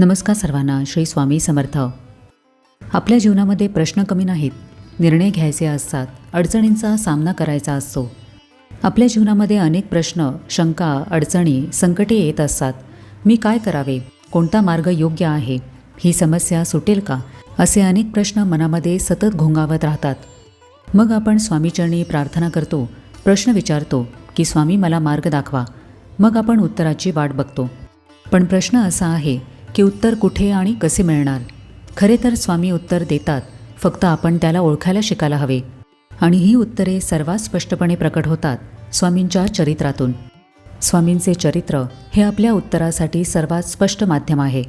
नमस्कार सर्वांना श्री स्वामी समर्थ. आपल्या जीवनामध्ये प्रश्न कमी नाहीत निर्णय घ्यायचे असतात अडचणींचा सामना करायचा असतो. आपल्या जीवनामध्ये अनेक प्रश्न शंका अडचणी संकटे येत असतात. मी काय करावे? कोणता मार्ग योग्य आहे? ही समस्या सुटेल का? असे अनेक प्रश्न मनामध्ये सतत घोंगावत राहतात. मग आपण स्वामीचरणी प्रार्थना करतो प्रश्न विचारतो की स्वामी मला मार्ग दाखवा. मग आपण उत्तराची वाट बघतो. पण प्रश्न असा आहे की उत्तर कुठे आणि कसे मिळणार? खरे तर स्वामी उत्तर देतात फक्त आपण त्याला ओळखायला शिकायला हवे. आणि ही उत्तरे सर्वात स्पष्टपणे प्रकट होतात स्वामींच्या चरित्रातून. स्वामींचे चरित्र हे आपल्या उत्तरासाठी सर्वात स्पष्ट माध्यम आहे.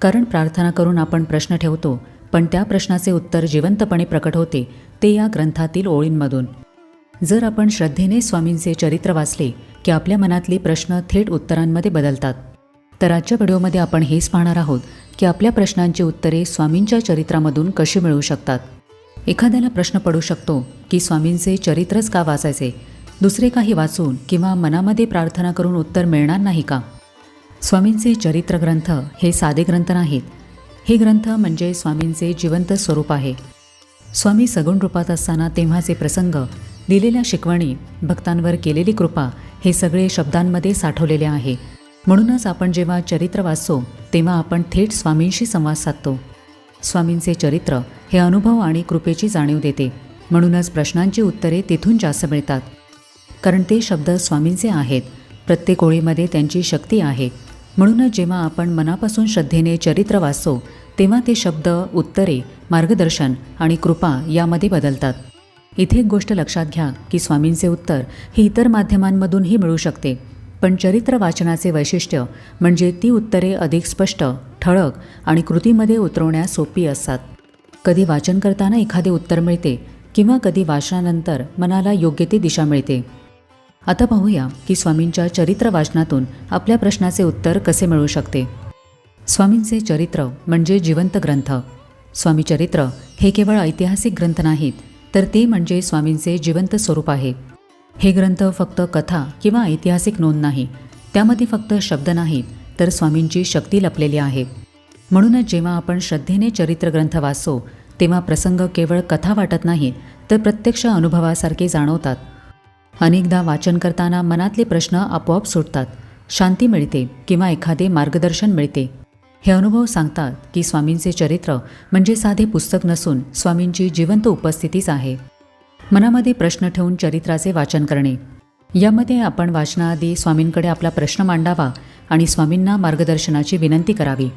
कारण प्रार्थना करून आपण प्रश्न ठेवतो पण त्या प्रश्नाचे उत्तर जिवंतपणे प्रकट होते ते या ग्रंथातील ओळींमधून. जर आपण श्रद्धेने स्वामींचे चरित्र वाचले की आपल्या मनातली प्रश्न थेट उत्तरांमध्ये बदलतात. तर आजच्या व्हिडिओमध्ये आपण हेच पाहणार आहोत की आपल्या प्रश्नांची उत्तरे स्वामींच्या चरित्रामधून कशी मिळू शकतात. एखाद्याला प्रश्न पडू शकतो की स्वामींचे चरित्रच का वाचायचे? दुसरे काही वाचून किंवा मनामध्ये प्रार्थना करून उत्तर मिळणार नाही का? स्वामींचे चरित्र ग्रंथ हे साधे ग्रंथ नाहीत. हे ग्रंथ म्हणजे स्वामींचे जिवंत स्वरूप आहे. स्वामी सगुण रूपात असताना तेव्हाचे प्रसंग दिलेल्या शिकवणी भक्तांवर केलेली कृपा हे सगळे शब्दांमध्ये साठवलेले आहे. म्हणूनच आपण जेव्हा चरित्र वाचतो तेव्हा आपण थेट स्वामींशी संवाद साधतो. स्वामींचे चरित्र हे अनुभव आणि कृपेची जाणीव देते. म्हणूनच प्रश्नांची उत्तरे तिथून जास्त मिळतात. कारण ते शब्द स्वामींचे आहेत. प्रत्येक ओळीमध्ये त्यांची शक्ती आहे. म्हणूनच जेव्हा आपण मनापासून श्रद्धेने चरित्र वाचतो तेव्हा ते शब्द उत्तरे मार्गदर्शन आणि कृपा यामध्ये बदलतात. इथे एक गोष्ट लक्षात घ्या की स्वामींचे उत्तर हे इतर माध्यमांमधूनही मिळू शकते. पण चरित्र वाचनाचे वैशिष्ट्य म्हणजे ती उत्तरे अधिक स्पष्ट ठळक आणि कृतीमध्ये उतरवण्यास सोपी असतात. कधी वाचन करताना एखादे उत्तर मिळते किंवा कधी वाचनानंतर मनाला योग्य ती दिशा मिळते. आता पाहूया की स्वामींच्या चरित्र वाचनातून आपल्या प्रश्नाचे उत्तर कसे मिळू शकते. स्वामींचे चरित्र म्हणजे जिवंत ग्रंथ. स्वामी चरित्र हे केवळ ऐतिहासिक ग्रंथ नाहीत तर ते म्हणजे स्वामींचे जिवंत स्वरूप आहे. हे ग्रंथ फक्त कथा किंवा ऐतिहासिक नोंद नाही. त्यामध्ये फक्त शब्द नाहीत तर स्वामींची शक्ती लपलेली आहे. म्हणूनच जेव्हा आपण श्रद्धेने चरित्र ग्रंथ वाचतो तेव्हा प्रसंग केवळ कथा वाटत नाहीत तर प्रत्यक्ष अनुभवासारखे जाणवतात. अनेकदा वाचन करताना मनातले प्रश्न आपोआप सुटतात. शांती मिळते किंवा एखादे मार्गदर्शन मिळते. हे अनुभव सांगतात की स्वामींचे चरित्र म्हणजे साधे पुस्तक नसून स्वामींची जिवंत उपस्थितीच आहे. मनामध्ये प्रश्न ठेवून चरित्राचे वाचन करणे. यामध्ये आपण वाचनाआधी स्वामींकडे आपला प्रश्न मांडावा आणि स्वामींना मार्गदर्शनाची विनंती करावी.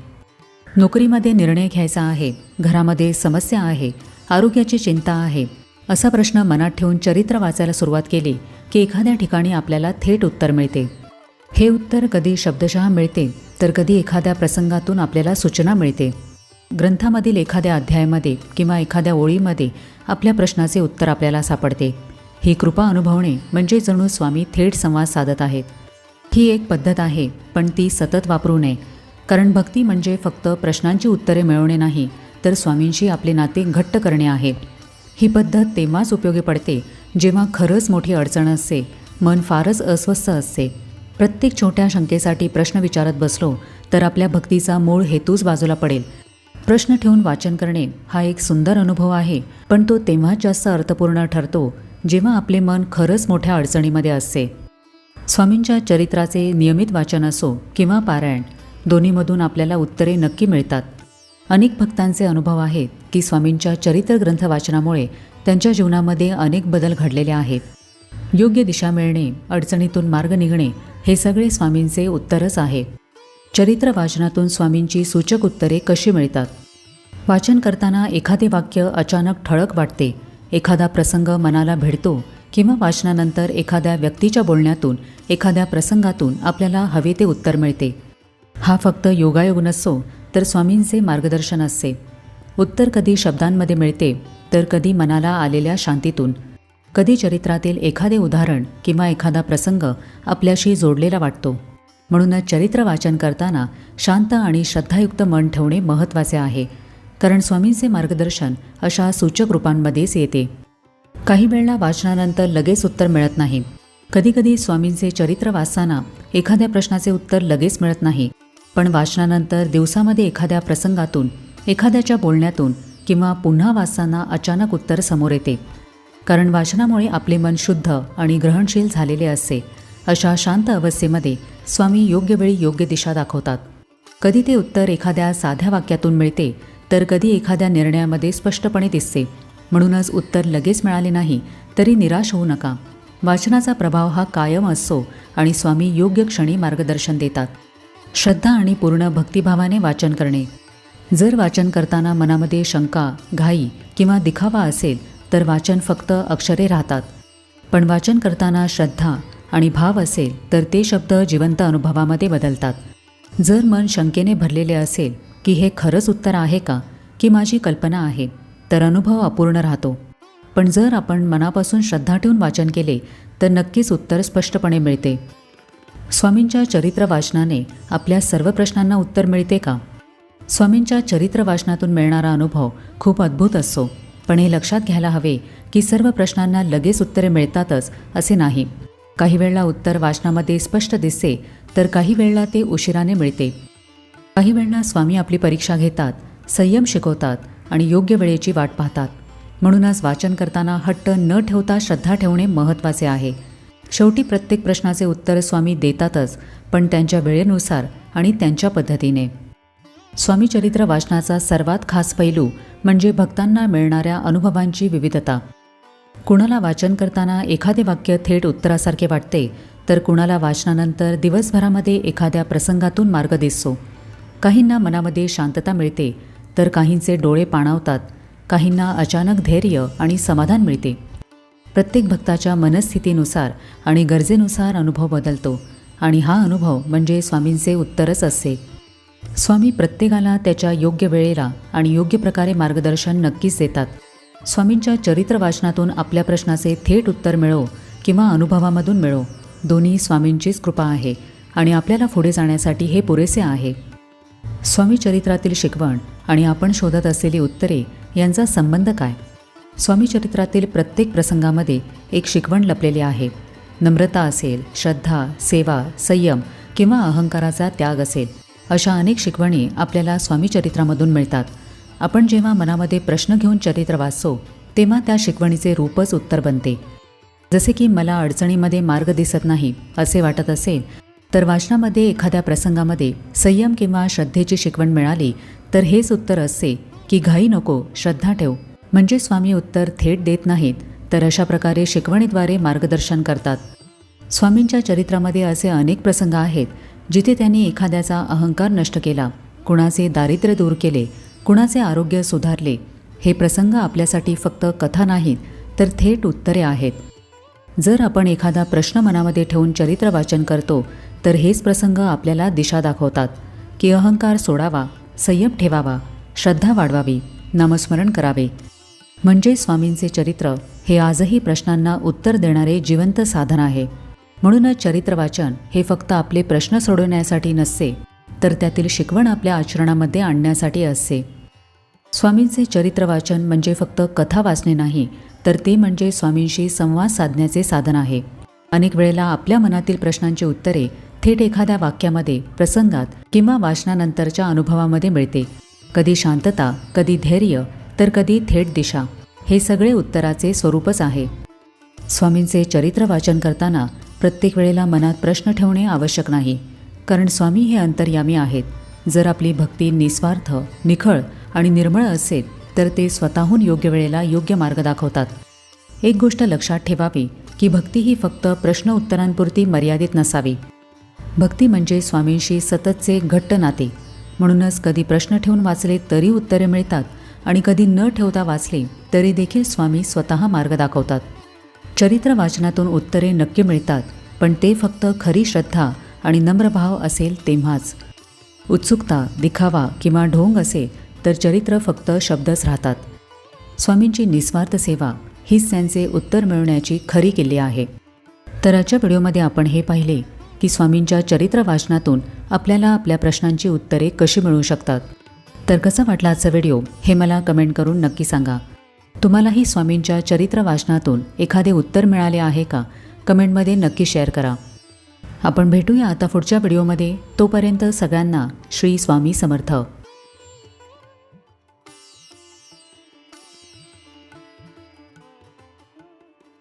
नोकरीमध्ये निर्णय घ्यायचा आहे घरामध्ये समस्या आहे आरोग्याची चिंता आहे असा प्रश्न मनात ठेवून चरित्र वाचायला सुरुवात केली की एखाद्या ठिकाणी आपल्याला थेट उत्तर मिळते. हे उत्तर कधी शब्दशः मिळते तर कधी एखाद्या प्रसंगातून आपल्याला सूचना मिळते. ग्रंथामधील एखाद्या अध्यायामध्ये किंवा एखाद्या ओळीमध्ये आपल्या प्रश्नाचे उत्तर आपल्याला सापडते. ही कृपा अनुभवणे म्हणजे जणू स्वामी थेट संवाद साधत आहेत. ही एक पद्धत आहे पण ती सतत वापरू नये. कारण भक्ती म्हणजे फक्त प्रश्नांची उत्तरे मिळवणे नाही तर स्वामींशी आपले नाते घट्ट करणे आहे. ही पद्धत तेव्हाच उपयोगी पडते जेव्हा खरंच मोठी अडचण असते मन फारच अस्वस्थ असते. प्रत्येक छोट्या शंकेसाठी प्रश्न विचारत बसलो तर आपल्या भक्तीचा मूळ हेतूच बाजूला पडेल. प्रश्न ठेवून वाचन करणे हा एक सुंदर अनुभव आहे. पण तो तेव्हाच जास्त अर्थपूर्ण ठरतो जेव्हा आपले मन खरंच मोठ्या अडचणीमध्ये असते. स्वामींच्या चरित्राचे नियमित वाचन असो किंवा पारायण दोन्हीमधून आपल्याला उत्तरे नक्की मिळतात. अनेक भक्तांचे अनुभव आहेत की स्वामींच्या चरित्र ग्रंथ वाचनामुळे त्यांच्या जीवनामध्ये अनेक बदल घडलेले आहेत. योग्य दिशा मिळणे अडचणीतून मार्ग निघणे हे सगळे स्वामींचे उत्तरच आहे. चरित्र वाचनातून स्वामींची सूचक उत्तरे कशी मिळतात? वाचन करताना एखादे वाक्य अचानक ठळक वाटते एखादा प्रसंग मनाला भिडतो किंवा वाचनानंतर एखाद्या व्यक्तीच्या बोलण्यातून एखाद्या प्रसंगातून आपल्याला हवे ते उत्तर मिळते. हा फक्त योगायोग नसतो तर स्वामींचे मार्गदर्शन असते. उत्तर कधी शब्दांमध्ये मिळते तर कधी मनाला आलेल्या शांतीतून. कधी चरित्रातील एखादे उदाहरण किंवा एखादा प्रसंग आपल्याशी जोडलेला वाटतो. म्हणूनच चरित्र वाचन करताना शांत आणि श्रद्धायुक्त मन ठेवणे महत्त्वाचे आहे. कारण स्वामींचे मार्गदर्शन अशा सूचक रूपांमध्येच येते. काही वेळेला वाचनानंतर लगेच उत्तर मिळत नाही. कधीकधी स्वामींचे चरित्र वाचताना एखाद्या प्रश्नाचे उत्तर लगेच मिळत नाही. पण वाचनानंतर दिवसामध्ये एखाद्या प्रसंगातून एखाद्याच्या बोलण्यातून किंवा पुन्हा वाचताना अचानक उत्तर समोर येते. कारण वाचनामुळे आपले मन शुद्ध आणि ग्रहणशील झालेले असते. अशा शांत अवस्थेमध्ये स्वामी योग्य वेळी योग्य दिशा दाखवतात. कधी ते उत्तर एखाद्या साध्या वाक्यातून मिळते तर कधी एखाद्या निर्णयामध्ये स्पष्टपणे दिसते. म्हणूनच उत्तर लगेच मिळाले नाही तरी निराश होऊ नका. वाचनाचा प्रभाव हा कायम असतो आणि स्वामी योग्य क्षणी मार्गदर्शन देतात. श्रद्धा आणि पूर्ण भक्तिभावाने वाचन करणे. जर वाचन करताना मनामध्ये शंका घाई किंवा दिखावा असेल तर वाचन फक्त अक्षरे राहतात. पण वाचन करताना श्रद्धा आणि भाव असेल तर ते शब्द जिवंत अनुभवामध्ये बदलतात. जर मन शंकेने भरलेले असेल की हे खरंच उत्तर आहे का की माझी कल्पना आहे तर अनुभव अपूर्ण राहतो. पण जर आपण मनापासून श्रद्धा ठेवून वाचन केले तर नक्कीच उत्तर स्पष्टपणे मिळते. स्वामींच्या चरित्र वाचनाने आपल्या सर्व प्रश्नांना उत्तर मिळते का? स्वामींच्या चरित्र वाचनातून मिळणारा अनुभव खूप अद्भुत असतो पण हे लक्षात घ्यायला हवे की सर्व प्रश्नांना लगेच उत्तरे मिळतातच असे नाही. काही वेळेला उत्तर वाचनामध्ये स्पष्ट दिसते तर काही वेळेला ते उशिराने मिळते. काही वेळेला स्वामी आपली परीक्षा घेतात संयम शिकवतात आणि योग्य वेळेची वाट पाहतात. म्हणूनच वाचन करताना हट्ट न ठेवता श्रद्धा ठेवणे महत्त्वाचे आहे. शेवटी प्रत्येक प्रश्नाचे उत्तर स्वामी देतातच पण त्यांच्या वेळेनुसार आणि त्यांच्या पद्धतीने. स्वामी चरित्र वाचनाचा सर्वात खास पैलू म्हणजे भक्तांना मिळणाऱ्या अनुभवांची विविधता. कुणाला वाचन करताना एखादे वाक्य थेट उत्तरासारखे वाटते तर कुणाला वाचनानंतर दिवसभरामध्ये एखाद्या प्रसंगातून मार्ग दिसतो. काहींना मनामध्ये शांतता मिळते तर काहींचे डोळे पाणावतात. काहींना अचानक धैर्य आणि समाधान मिळते. प्रत्येक भक्ताच्या मनस्थितीनुसार आणि गरजेनुसार अनुभव बदलतो आणि हा अनुभव म्हणजे स्वामींचे उत्तरच असते. स्वामी प्रत्येकाला त्याच्या योग्य वेळेला आणि योग्य प्रकारे मार्गदर्शन नक्कीच देतात. स्वामींच्या चरित्र वाचनातून आपल्या प्रश्नाचे थेट उत्तर मिळो किंवा अनुभवामधून मिळो. दोन्ही स्वामींचीच कृपा आहे आणि आपल्याला पुढे जाण्यासाठी हे पुरेसे आहे. स्वामी चरित्रातील शिकवण आणि आपण शोधत असलेली उत्तरे यांचा संबंध काय? स्वामी चरित्रातील प्रत्येक प्रसंगामध्ये एक शिकवण लपलेली आहे. नम्रता असेल श्रद्धा सेवा संयम किंवा अहंकाराचा त्याग असेल अशा अनेक शिकवणी आपल्याला स्वामी चरित्रामधून मिळतात. आपण जेव्हा मनामध्ये प्रश्न घेऊन चरित्र वाचतो तेव्हा त्या शिकवणीचे रूपच उत्तर बनते. जसे की मला अडचणीमध्ये मार्ग दिसत नाही असे वाटत असेल तर वाचनामध्ये एखाद्या प्रसंगामध्ये संयम किंवा श्रद्धेची शिकवण मिळाली तर हेच उत्तर असते की घाई नको श्रद्धा ठेव. म्हणजे स्वामी उत्तर थेट देत नाहीत तर अशा प्रकारे शिकवणीद्वारे मार्गदर्शन करतात. स्वामींच्या चरित्रामध्ये असे अनेक प्रसंग आहेत जिथे त्यांनी एखाद्याचा अहंकार नष्ट केला कुणाचे दारिद्र्य दूर केले कुणाचे आरोग्य सुधारले हे प्रसंग आपल्यासाठी फक्त कथा नाहीत तर थेट उत्तरे आहेत. जर आपण एखादा प्रश्न मनामध्ये ठेवून चरित्र वाचन करतो तर हेच प्रसंग आपल्याला दिशा दाखवतात. की अहंकार सोडावा संयम ठेवावा श्रद्धा वाढवावी नामस्मरण करावे. म्हणजे स्वामींचे चरित्र हे आजही प्रश्नांना उत्तर देणारे जिवंत साधन आहे. म्हणूनच चरित्र वाचन हे फक्त आपले प्रश्न सोडवण्यासाठी नसते तर त्यातील शिकवण आपल्या आचरणामध्ये आणण्यासाठी असते. स्वामींचे चरित्र वाचन म्हणजे फक्त कथा वाचणे नाही तर ते म्हणजे स्वामींशी संवाद साधण्याचे साधन आहे. अनेक वेळेला आपल्या मनातील प्रश्नांची उत्तरे थेट एखाद्या वाक्यामध्ये प्रसंगात किंवा वाचनानंतरच्या अनुभवामध्ये मिळते. कधी शांतता कधी धैर्य तर कधी थेट दिशा हे सगळे उत्तराचे स्वरूपच आहे. स्वामींचे चरित्र वाचन करताना प्रत्येक वेळेला मनात प्रश्न ठेवणे आवश्यक नाही कारण स्वामी हे अंतर्यामी आहेत. जर आपली भक्ती निस्वार्थ निखळ आणि निर्मळ असेल तर ते स्वतःहून योग्य वेळेला योग्य मार्ग दाखवतात. एक गोष्ट लक्षात ठेवावी की भक्ती ही फक्त प्रश्न उत्तरांपुरती मर्यादित नसावी. भक्ती म्हणजे स्वामींशी सततचे घट्ट नाते. म्हणूनच कधी प्रश्न ठेवून वाचले तरी उत्तरे मिळतात आणि कधी न ठेवता वाचले तरी देखील स्वामी स्वतः मार्ग दाखवतात. चरित्र वाचनातून उत्तरे नक्की मिळतात पण ते फक्त खरी श्रद्धा आणि नम्रभाव असेल तेव्हाच. उत्सुकता दिखावा किंवा ढोंग असेल तर चरित्र फक्त शब्दच राहतात. स्वामींची निस्वार्थ सेवा हीच त्यांचे उत्तर मिळवण्याची खरी किल्ली आहे. तर आजच्या व्हिडिओमध्ये आपण हे पाहिले की स्वामींच्या चरित्र वाचनातून आपल्याला आपल्या प्रश्नांची उत्तरे कशी मिळू शकतात. तर कसा वाटला आजचा व्हिडिओ हे मला कमेंट करून नक्की सांगा. तुम्हालाही स्वामींच्या चरित्र वाचनातून एखादे उत्तर मिळाले आहे का? कमेंटमध्ये नक्की शेअर करा. आपण भेटूया आता पुढच्या व्हिडिओमध्ये. तोपर्यंत सगळ्यांना श्री स्वामी समर्थ.